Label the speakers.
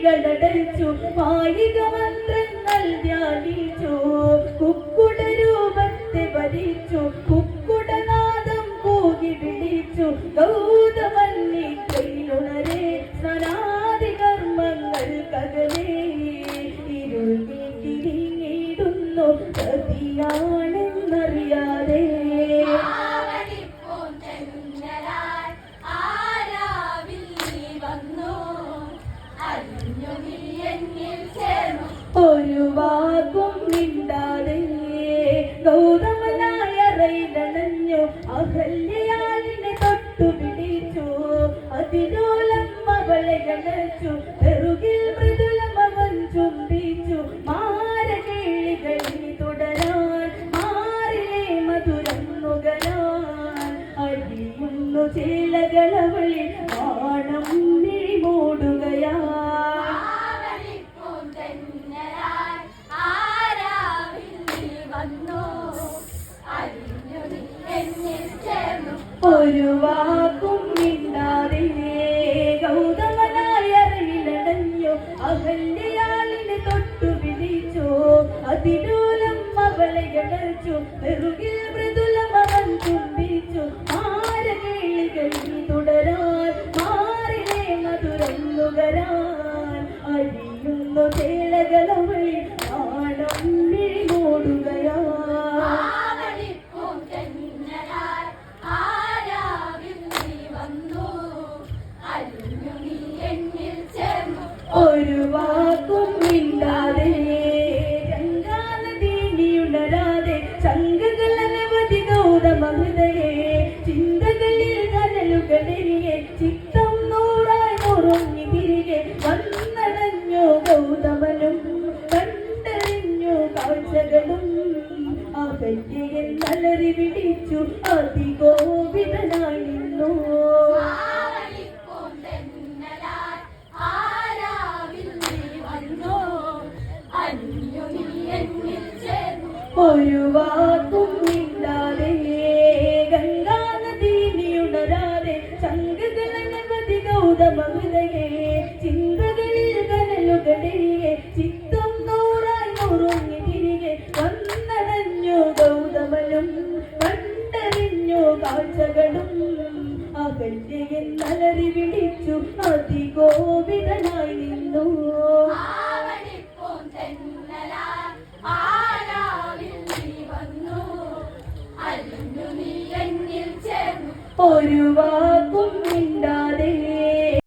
Speaker 1: മിഴികളടച്ചു മായിക മന്ത്രങ്ങൾ ധ്യാനിച്ചു. കുക്കുട രൂപത്തെ ഭരിച്ചു കുക്കുടനാദം കൂകി വിളിച്ചു. ഗൗതമല്ലി കൈലുണരെ സ്നാനാദി ഒരു വാക്കും മിണ്ടാതെ ഗൗതമനായറയിലണഞ്ഞു അഹല്യയാലിനെ തൊട്ടു പിടിച്ചു അതിരോലം അവളെ ഗണച്ചു പെറുകിൽ മൃദുലം അവൻ ചുംബിച്ചു. മാരകേളികളിൽ തുടരാൻ മാറിലെ മധുരം നുകരാൻ. അടിയുന്നു ചിലകളവളിൽ
Speaker 2: ആണം നീ മൂടുകയാ.
Speaker 1: ഒരു വാക്കും മിണ്ടാതെ ഗൗതമനായ അറിവിലടഞ്ഞു തൊട്ടു വിളിച്ചു അതിരൂലം അവളെ കടച്ചു പെറുകിൽ മൃദുലം അവൻ ചുംബിച്ചു മാരകേളികളിൽ തുടരാൻ മാറിലെ മധുരം നുകരാൻ അഴിയുന്നു ചേലകളവളിൽ ആണം ഒരു വാക്കും മിണ്ടാതെ ഗംഗാനദീനിയുണരാതെ ശങ്കകൾ അനവധി ഗൗതമ ഹൃദയേ ചിന്തകളിൽ കനലുകളിരികെ ചിത്തം നൂറായി മുറുങ്ങി തിരികെ വന്നടഞ്ഞു ഗൗതമനും കണ്ടറിഞ്ഞു കാഴ്ചകളും. അകറ്റിയൻ നലറി പിടിച്ചു അതികോപിതനായി ഒരു
Speaker 2: വാക്കും മിണ്ടാതെ ഗംഗാനദി നീ ഉണരാതെ ചങ്കകളനവധി ഗൗതമ ഹൃദയേ ചിന്തകളിൽ
Speaker 1: കനലുകളിയെ ചിത്തം നൂറായി നുറുങ്ങി തിരികെ വന്നണഞ്ഞു ഗൗതമനും കണ്ടറിഞ്ഞു കാഴ്ചകളും. അകല്യയിൽ നലറി വിളിച്ചു അതിഗോപിതനായി നിന്നു. ഒരു വാക്കും മിണ്ടാതെ.